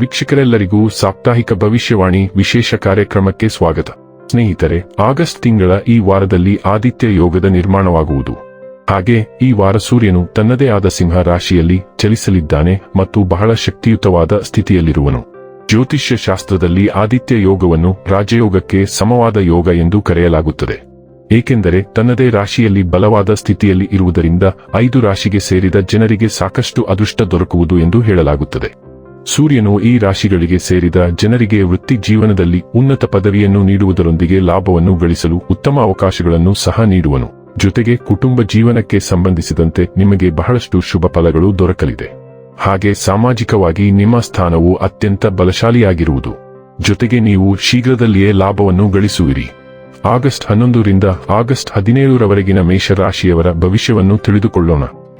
ವೀಕ್ಷಕರೆಲ್ಲರಿಗೂ ಸಾಪ್ತಾಹಿಕ ಭವಿಷ್ಯವಾಣಿ ವಿಶೇಷ ಕಾರ್ಯಕ್ರಮಕ್ಕೆ ಸ್ವಾಗತ. ಸ್ನೇಹಿತರೆ, ಆಗಸ್ಟ್ ತಿಂಗಳ ಈ ವಾರದಲ್ಲಿ ಆದಿತ್ಯ ಯೋಗದ ನಿರ್ಮಾಣವಾಗುವುದು. ಹಾಗೆ, ಈ ವಾರ ಸೂರ್ಯನು ತನ್ನದೇ ಆದ ಸಿಂಹ ರಾಶಿಯಲ್ಲಿ ಚಲಿಸಲಿದ್ದಾನೆ ಮತ್ತು ಬಹಳ ಶಕ್ತಿಯುತವಾದ ಸ್ಥಿತಿಯಲ್ಲಿರುವನು. ಜ್ಯೋತಿಷ್ಯ ಶಾಸ್ತ್ರದಲ್ಲಿ ಆದಿತ್ಯ ಯೋಗವನ್ನು ರಾಜಯೋಗಕ್ಕೆ ಸಮವಾದ ಯೋಗ ಎಂದು ಕರೆಯಲಾಗುತ್ತದೆ. ಏಕೆಂದರೆ, ತನ್ನದೇ ರಾಶಿಯಲ್ಲಿ ಬಲವಾದ ಸ್ಥಿತಿಯಲ್ಲಿ ಇರುವುದರಿಂದ ಐದು ರಾಶಿಗೆ ಸೇರಿದ ಜನರಿಗೆ ಸಾಕಷ್ಟು ಅದೃಷ್ಟ ದೊರಕುವುದು ಎಂದು ಹೇಳಲಾಗುತ್ತದೆ. ಸೂರ್ಯನು ಈ ರಾಶಿಗಳಿಗೆ ಸೇರಿದ ಜನರಿಗೆ ವೃತ್ತಿ ಜೀವನದಲ್ಲಿ ಉನ್ನತ ಪದವಿಯನ್ನು ನೀಡುವುದರೊಂದಿಗೆ ಲಾಭವನ್ನು ಗಳಿಸಲು ಉತ್ತಮ ಅವಕಾಶಗಳನ್ನು ಸಹ ನೀಡುವನು. ಜೊತೆಗೆ ಕುಟುಂಬ ಜೀವನಕ್ಕೆ ಸಂಬಂಧಿಸಿದಂತೆ ನಿಮಗೆ ಬಹಳಷ್ಟು ಶುಭ ಫಲಗಳು ದೊರಕಲಿದೆ. ಹಾಗೆ ಸಾಮಾಜಿಕವಾಗಿ ನಿಮ್ಮ ಸ್ಥಾನವು ಅತ್ಯಂತ ಬಲಶಾಲಿಯಾಗಿರುವುದು. ಜೊತೆಗೆ ನೀವು ಶೀಘ್ರದಲ್ಲಿಯೇ ಲಾಭವನ್ನು ಗಳಿಸುವಿರಿ. ಆಗಸ್ಟ್ ಹನ್ನೊಂದರಿಂದ ಆಗಸ್ಟ್ ಹದಿನೇಳರವರೆಗಿನ ಮೇಷರಾಶಿಯವರ ಭವಿಷ್ಯವನ್ನು ತಿಳಿದುಕೊಳ್ಳೋಣ.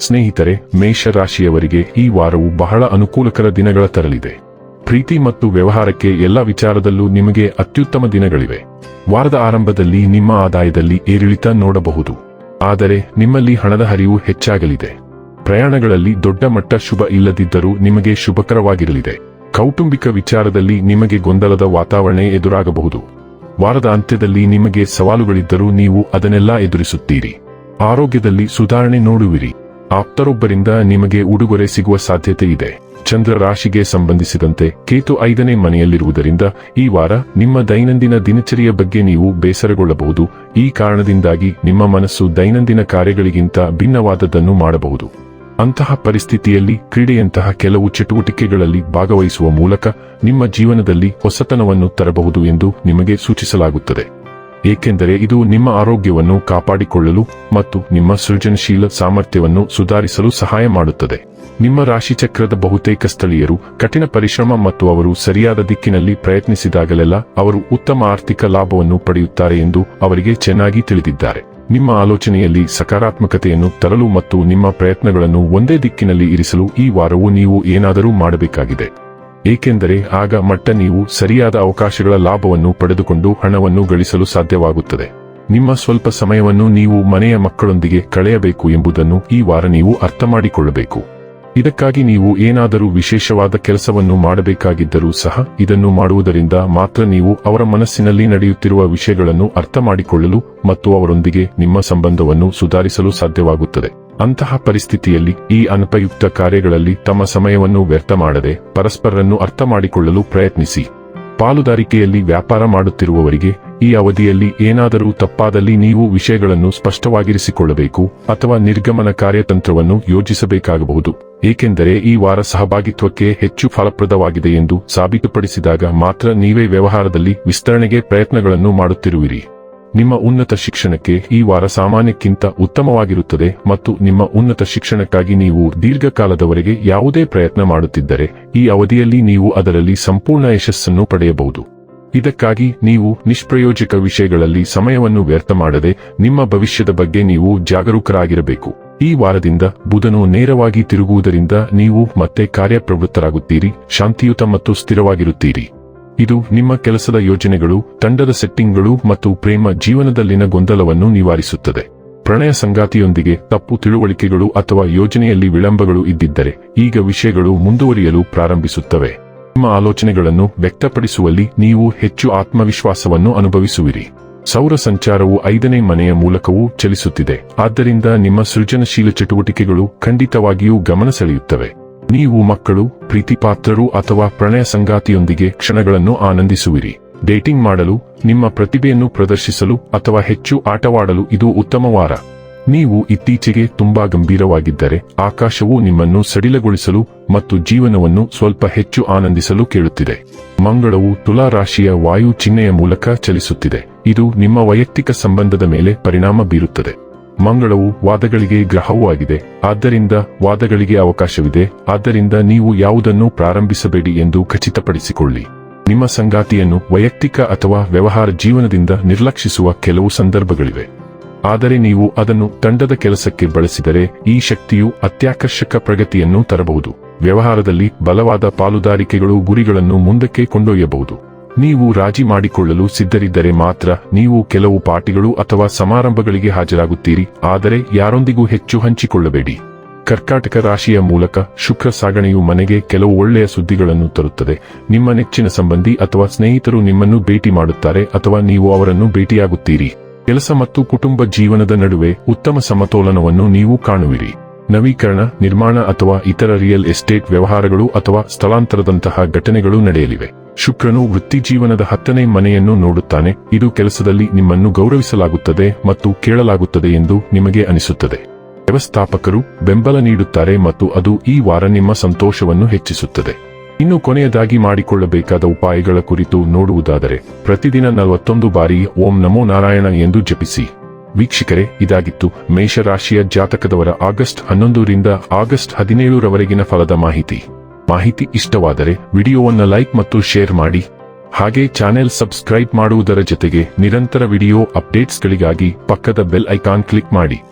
ಸ್ನೇಹಿತರೆ, ಮೇಷರಾಶಿಯವರಿಗೆ ಈ ವಾರವು ಬಹಳ ಅನುಕೂಲಕರ ದಿನಗಳ ತರಲಿದೆ. ಪ್ರೀತಿ ಮತ್ತು ವ್ಯವಹಾರಕ್ಕೆ ಎಲ್ಲ ವಿಚಾರದಲ್ಲೂ ನಿಮಗೆ ಅತ್ಯುತ್ತಮ ದಿನಗಳಿವೆ. ವಾರದ ಆರಂಭದಲ್ಲಿ ನಿಮ್ಮ ಆದಾಯದಲ್ಲಿ ಏರಿಳಿತ ನೋಡಬಹುದು. ಆದರೆ, ನಿಮ್ಮಲ್ಲಿ ಹಣದ ಹರಿವು ಹೆಚ್ಚಾಗಲಿದೆ. ಪ್ರಯಾಣಗಳಲ್ಲಿ ದೊಡ್ಡ ಮಟ್ಟ ಶುಭ ಇಲ್ಲದಿದ್ದರೂ ನಿಮಗೆ ಶುಭಕರವಾಗಿರಲಿದೆ. ಕೌಟುಂಬಿಕ ವಿಚಾರದಲ್ಲಿ ನಿಮಗೆ ಗೊಂದಲದ ವಾತಾವರಣ ಎದುರಾಗಬಹುದು. ವಾರದ ಅಂತ್ಯದಲ್ಲಿ ನಿಮಗೆ ಸವಾಲುಗಳಿದ್ದರೂ ನೀವು ಅದನ್ನೆಲ್ಲ ಎದುರಿಸುತ್ತೀರಿ. ಆರೋಗ್ಯದಲ್ಲಿ ಸುಧಾರಣೆ ನೋಡುವಿರಿ. ಆಪ್ತರೊಬ್ಬರಿಂದ ನಿಮಗೆ ಉಡುಗೊರೆ ಸಿಗುವ ಸಾಧ್ಯತೆ ಇದೆ. ಚಂದ್ರ ರಾಶಿಗೆ ಸಂಬಂಧಿಸಿದಂತೆ ಕೇತು ಐದನೇ ಮನೆಯಲ್ಲಿರುವುದರಿಂದ ಈ ವಾರ ನಿಮ್ಮ ದೈನಂದಿನ ದಿನಚರಿಯ ಬಗ್ಗೆ ನೀವು ಬೇಸರಗೊಳ್ಳಬಹುದು. ಈ ಕಾರಣದಿಂದಾಗಿ ನಿಮ್ಮ ಮನಸ್ಸು ದೈನಂದಿನ ಕಾರ್ಯಗಳಿಗಿಂತ ಭಿನ್ನವಾದದ್ದನ್ನು ಮಾಡಬಹುದು. ಅಂತಹ ಪರಿಸ್ಥಿತಿಯಲ್ಲಿ ಕ್ರೀಡೆಯಂತಹ ಕೆಲವು ಚಟುವಟಿಕೆಗಳಲ್ಲಿ ಭಾಗವಹಿಸುವ ಮೂಲಕ ನಿಮ್ಮ ಜೀವನದಲ್ಲಿ ಹೊಸತನವನ್ನು ತರಬಹುದು ಎಂದು ನಿಮಗೆ ಸೂಚಿಸಲಾಗುತ್ತದೆ. ಏಕೆಂದರೆ ಇದು ನಿಮ್ಮ ಆರೋಗ್ಯವನ್ನು ಕಾಪಾಡಿಕೊಳ್ಳಲು ಮತ್ತು ನಿಮ್ಮ ಸೃಜನಶೀಲ ಸಾಮರ್ಥ್ಯವನ್ನು ಸುಧಾರಿಸಲು ಸಹಾಯ ಮಾಡುತ್ತದೆ. ನಿಮ್ಮ ರಾಶಿಚಕ್ರದ ಬಹುತೇಕ ಸ್ಥಳೀಯರು ಕಠಿಣ ಪರಿಶ್ರಮ ಮತ್ತು ಅವರು ಸರಿಯಾದ ದಿಕ್ಕಿನಲ್ಲಿ ಪ್ರಯತ್ನಿಸಿದಾಗಲೆಲ್ಲ ಅವರು ಉತ್ತಮ ಆರ್ಥಿಕ ಲಾಭವನ್ನು ಪಡೆಯುತ್ತಾರೆ ಎಂದು ಅವರಿಗೆ ಚೆನ್ನಾಗಿ ತಿಳಿದಿದ್ದಾರೆ. ನಿಮ್ಮ ಆಲೋಚನೆಯಲ್ಲಿ ಸಕಾರಾತ್ಮಕತೆಯನ್ನು ತರಲು ಮತ್ತು ನಿಮ್ಮ ಪ್ರಯತ್ನಗಳನ್ನು ಒಂದೇ ದಿಕ್ಕಿನಲ್ಲಿ ಇರಿಸಲು ಈ ವಾರವು ನೀವು ಏನಾದರೂ ಮಾಡಬೇಕಾಗಿದೆ. ಏಕೆಂದರೆ ಆಗ ಮಟ್ಟ ನೀವು ಸರಿಯಾದ ಅವಕಾಶಗಳ ಲಾಭವನ್ನು ಪಡೆದುಕೊಂಡು ಹಣವನ್ನು ಗಳಿಸಲು ಸಾಧ್ಯವಾಗುತ್ತದೆ. ನಿಮ್ಮ ಸ್ವಲ್ಪ ಸಮಯವನ್ನು ನೀವು ಮನೆಯ ಮಕ್ಕಳೊಂದಿಗೆ ಕಳೆಯಬೇಕು ಎಂಬುದನ್ನು ಈ ವಾರ ನೀವು ಅರ್ಥ ಮಾಡಿಕೊಳ್ಳಬೇಕು ಇದಕ್ಕಾಗಿ ನೀವು ಏನಾದರೂ ವಿಶೇಷವಾದ ಕೆಲಸವನ್ನು ಮಾಡಬೇಕಾಗಿದ್ದರೂ ಸಹ ಇದನ್ನು ಮಾಡುವುದರಿಂದ ಮಾತ್ರ ನೀವು ಅವರ ಮನಸ್ಸಿನಲ್ಲಿ ನಡೆಯುತ್ತಿರುವ ವಿಷಯಗಳನ್ನು ಅರ್ಥ ಮಾಡಿಕೊಳ್ಳಲು ಮತ್ತು ಅವರೊಂದಿಗೆ ನಿಮ್ಮ ಸಂಬಂಧವನ್ನು ಸುಧಾರಿಸಲು ಸಾಧ್ಯವಾಗುತ್ತದೆ. ಅಂತಹ ಪರಿಸ್ಥಿತಿಯಲ್ಲಿ ಈ ಅನುಪಯುಕ್ತ ಕಾರ್ಯಗಳಲ್ಲಿ ತಮ್ಮ ಸಮಯವನ್ನು ವ್ಯರ್ಥ ಮಾಡದೆ ಪರಸ್ಪರರನ್ನು ಅರ್ಥ ಮಾಡಿಕೊಳ್ಳಲು ಪ್ರಯತ್ನಿಸಿ. ಪಾಲುದಾರಿಕೆಯಲ್ಲಿ ವ್ಯಾಪಾರ ಮಾಡುತ್ತಿರುವವರಿಗೆ ಈ ಅವಧಿಯಲ್ಲಿ ಏನಾದರೂ ತಪ್ಪಾದಲ್ಲಿ ನೀವು ವಿಷಯಗಳನ್ನು ಸ್ಪಷ್ಟವಾಗಿರಿಸಿಕೊಳ್ಳಬೇಕು ಅಥವಾ ನಿರ್ಗಮನ ಕಾರ್ಯತಂತ್ರವನ್ನು ಯೋಜಿಸಬೇಕಾಗಬಹುದು. ಏಕೆಂದರೆ ಈ ವಾರ ಸಹಭಾಗಿತ್ವಕ್ಕೆ ಹೆಚ್ಚು ಫಲಪ್ರದವಾಗಿದೆ ಎಂದು ಸಾಬೀತುಪಡಿಸಿದಾಗ ಮಾತ್ರ ನೀವೇ ವ್ಯವಹಾರದಲ್ಲಿ ವಿಸ್ತರಣೆಗೆ ಪ್ರಯತ್ನಗಳನ್ನು ಮಾಡುತ್ತಿರುವಿರಿ. ನಿಮ್ಮ ಉನ್ನತ ಶಿಕ್ಷಣಕ್ಕೆ ಈ ವಾರ ಸಾಮಾನ್ಯಕ್ಕಿಂತ ಉತ್ತಮವಾಗಿರುತ್ತದೆ ಮತ್ತು ನಿಮ್ಮ ಉನ್ನತ ಶಿಕ್ಷಣಕ್ಕಾಗಿ ನೀವು ದೀರ್ಘಕಾಲದವರೆಗೆ ಯಾವುದೇ ಪ್ರಯತ್ನ ಮಾಡುತ್ತಿದ್ದರೆ ಈ ಅವಧಿಯಲ್ಲಿ ನೀವು ಅದರಲ್ಲಿ ಸಂಪೂರ್ಣ ಯಶಸ್ಸನ್ನು ಪಡೆಯಬಹುದು. ಇದಕ್ಕಾಗಿ ನೀವು ನಿಷ್ಪ್ರಯೋಜಕ ವಿಷಯಗಳಲ್ಲಿ ಸಮಯವನ್ನು ವ್ಯರ್ಥ ಮಾಡದೆ ನಿಮ್ಮ ಭವಿಷ್ಯದ ಬಗ್ಗೆ ನೀವು ಜಾಗರೂಕರಾಗಿರಬೇಕು. ಈ ವಾರದಿಂದ ಬುಧನು ನೇರವಾಗಿ ತಿರುಗುವುದರಿಂದ ನೀವು ಮತ್ತೆ ಕಾರ್ಯಪ್ರವೃತ್ತರಾಗುತ್ತೀರಿ, ಶಾಂತಿಯುತ ಮತ್ತು ಸ್ಥಿರವಾಗಿರುತ್ತೀರಿ. ಇದು ನಿಮ್ಮ ಕೆಲಸದ ಯೋಜನೆಗಳು, ತಂಡದ ಸೆಟ್ಟಿಂಗ್ಗಳು ಮತ್ತು ಪ್ರೇಮ ಜೀವನದಲ್ಲಿನ ಗೊಂದಲವನ್ನು ನಿವಾರಿಸುತ್ತದೆ. ಪ್ರಣಯ ಸಂಗಾತಿಯೊಂದಿಗೆ ತಪ್ಪು ತಿಳುವಳಿಕೆಗಳು ಅಥವಾ ಯೋಜನೆಯಲ್ಲಿ ವಿಳಂಬಗಳು ಇದ್ದಿದ್ದರೆ ಈಗ ವಿಷಯಗಳು ಮುಂದುವರಿಯಲು ಪ್ರಾರಂಭಿಸುತ್ತವೆ. ನಿಮ್ಮ ಆಲೋಚನೆಗಳನ್ನು ವ್ಯಕ್ತಪಡಿಸುವಲ್ಲಿ ನೀವು ಹೆಚ್ಚು ಆತ್ಮವಿಶ್ವಾಸವನ್ನು ಅನುಭವಿಸುವಿರಿ. ಸೌರ ಸಂಚಾರವು ಐದನೇ ಮನೆಯ ಮೂಲಕವೂ ಚಲಿಸುತ್ತಿದೆ. ಆದ್ದರಿಂದ ನಿಮ್ಮ ಸೃಜನಶೀಲ ಚಟುವಟಿಕೆಗಳು ಖಂಡಿತವಾಗಿಯೂ ಗಮನ ಸೆಳೆಯುತ್ತವೆ. ನೀವು ಮಕ್ಕಳು, ಪ್ರೀತಿಪಾತ್ರರು ಅಥವಾ ಪ್ರಣಯ ಸಂಗಾತಿಯೊಂದಿಗೆ ಕ್ಷಣಗಳನ್ನು ಆನಂದಿಸುವಿರಿ. ಡೇಟಿಂಗ್ ಮಾಡಲು, ನಿಮ್ಮ ಪ್ರತಿಭೆಯನ್ನು ಪ್ರದರ್ಶಿಸಲು ಅಥವಾ ಹೆಚ್ಚು ಆಟವಾಡಲು ಇದು ಉತ್ತಮ ವಾರ. ನೀವು ಇತ್ತೀಚೆಗೆ ತುಂಬಾ ಗಂಭೀರವಾಗಿದ್ದರೆ ಆಕಾಶವು ನಿಮ್ಮನ್ನು ಸಡಿಲಗೊಳಿಸಲು ಮತ್ತು ಜೀವನವನ್ನು ಸ್ವಲ್ಪ ಹೆಚ್ಚು ಆನಂದಿಸಲು ಕೇಳುತ್ತಿದೆ. ಮಂಗಳವು ತುಲಾ ರಾಶಿಯ ವಾಯು ಚಿಹ್ನೆಯ ಮೂಲಕ ಚಲಿಸುತ್ತಿದೆ. ಇದು ನಿಮ್ಮ ವೈಯಕ್ತಿಕ ಸಂಬಂಧದ ಮೇಲೆ ಪರಿಣಾಮ ಬೀರುತ್ತದೆ. ಮಂಗಳವು ವಾದಗಳಿಗೆ ಗ್ರಹವೂ ಆಗಿದೆ. ಆದ್ದರಿಂದ ವಾದಗಳಿಗೆ ಅವಕಾಶವಿದೆ. ಆದ್ದರಿಂದ ನೀವು ಯಾವುದನ್ನು ಪ್ರಾರಂಭಿಸಬೇಡಿ ಎಂದು ಖಚಿತಪಡಿಸಿಕೊಳ್ಳಿ. ನಿಮ್ಮ ಸಂಗಾತಿಯನ್ನು ವೈಯಕ್ತಿಕ ಅಥವಾ ವ್ಯವಹಾರ ಜೀವನದಿಂದ ನಿರ್ಲಕ್ಷಿಸುವ ಕೆಲವು ಸಂದರ್ಭಗಳಿವೆ. ಆದರೆ ನೀವು ಅದನ್ನು ತಂಡದ ಕೆಲಸಕ್ಕೆ ಬಳಸಿದರೆ ಈ ಶಕ್ತಿಯು ಅತ್ಯಾಕರ್ಷಕ ಪ್ರಗತಿಯನ್ನು ತರಬಹುದು. ವ್ಯವಹಾರದಲ್ಲಿ ಬಲವಾದ ಪಾಲುದಾರಿಕೆಗಳು ಗುರಿಗಳನ್ನು ಮುಂದಕ್ಕೆ ಕೊಂಡೊಯ್ಯಬಹುದು. ನೀವು ರಾಜಿ ಮಾಡಿಕೊಳ್ಳಲು ಸಿದ್ಧರಿದ್ದರೆ ಮಾತ್ರ ನೀವು ಕೆಲವು ಪಾರ್ಟಿಗಳು ಅಥವಾ ಸಮಾರಂಭಗಳಿಗೆ ಹಾಜರಾಗುತ್ತೀರಿ, ಆದರೆ ಯಾರೊಂದಿಗೂ ಹೆಚ್ಚು ಹಂಚಿಕೊಳ್ಳಬೇಡಿ. ಕರ್ಕಾಟಕ ರಾಶಿಯ ಮೂಲಕ ಶುಕ್ರ ಸಾಗಣೆಯು ಮನೆಗೆ ಕೆಲವು ಒಳ್ಳೆಯ ಸುದ್ದಿಗಳನ್ನು ತರುತ್ತದೆ. ನಿಮ್ಮ ನೆಚ್ಚಿನ ಸಂಬಂಧಿ ಅಥವಾ ಸ್ನೇಹಿತರು ನಿಮ್ಮನ್ನು ಭೇಟಿ ಮಾಡುತ್ತಾರೆ ಅಥವಾ ನೀವು ಅವರನ್ನು ಭೇಟಿಯಾಗುತ್ತೀರಿ. ಕೆಲಸ ಮತ್ತು ಕುಟುಂಬ ಜೀವನದ ನಡುವೆ ಉತ್ತಮ ಸಮತೋಲನವನ್ನು ನೀವು ಕಾಣುವಿರಿ. ನವೀಕರಣ, ನಿರ್ಮಾಣ ಅಥವಾ ಇತರ ರಿಯಲ್ ಎಸ್ಟೇಟ್ ವ್ಯವಹಾರಗಳು ಅಥವಾ ಸ್ಥಳಾಂತರದಂತಹ ಘಟನೆಗಳು ನಡೆಯಲಿವೆ. ಶುಕ್ರನು ವೃತ್ತಿಜೀವನದ ಹತ್ತನೇ ಮನೆಯನ್ನು ನೋಡುತ್ತಾನೆ. ಇದು ಕೆಲಸದಲ್ಲಿ ನಿಮ್ಮನ್ನು ಗೌರವಿಸಲಾಗುತ್ತದೆ ಮತ್ತು ಕೇಳಲಾಗುತ್ತದೆ ಎಂದು ನಿಮಗೆ ಅನಿಸುತ್ತದೆ. ವ್ಯವಸ್ಥಾಪಕರು ಬೆಂಬಲ ನೀಡುತ್ತಾರೆ ಮತ್ತು ಅದು ಈ ವಾರ ನಿಮ್ಮ ಸಂತೋಷವನ್ನು ಹೆಚ್ಚಿಸುತ್ತದೆ. ಇನ್ನು ಕೊನೆಯದಾಗಿ ಮಾಡಿಕೊಳ್ಳಬೇಕಾದ ಉಪಾಯಗಳ ಕುರಿತು ನೋಡುವುದಾದರೆ, ಪ್ರತಿದಿನ ನಲವತ್ತೊಂದು ಬಾರಿ ಓಂ ನಮೋ ನಾರಾಯಣ ಎಂದು ಜಪಿಸಿ. ವೀಕ್ಷಕರೇ, ಇದಾಗಿತ್ತು ಮೇಷರಾಶಿಯ ಜಾತಕದವರ ಆಗಸ್ಟ್ ಹನ್ನೊಂದರಿಂದ ಆಗಸ್ಟ್ ಹದಿನೇಳರವರೆಗಿನ ಫಲದ ಮಾಹಿತಿ. ಮಾಹಿತಿ ಇಷ್ಟವಾದರೆ ವಿಡಿಯೋವನ್ನು ಲೈಕ್ ಮತ್ತು ಶೇರ್ ಮಾಡಿ. ಹಾಗೆ ಚಾನೆಲ್ ಸಬ್ಸ್ಕ್ರೈಬ್ ಮಾಡುವುದರ ಜೊತೆಗೆ ನಿರಂತರ ವಿಡಿಯೋ ಅಪ್ಡೇಟ್ಸ್ಗಳಿಗಾಗಿ ಪಕ್ಕದ ಬೆಲ್ ಐಕಾನ್ ಕ್ಲಿಕ್ ಮಾಡಿ.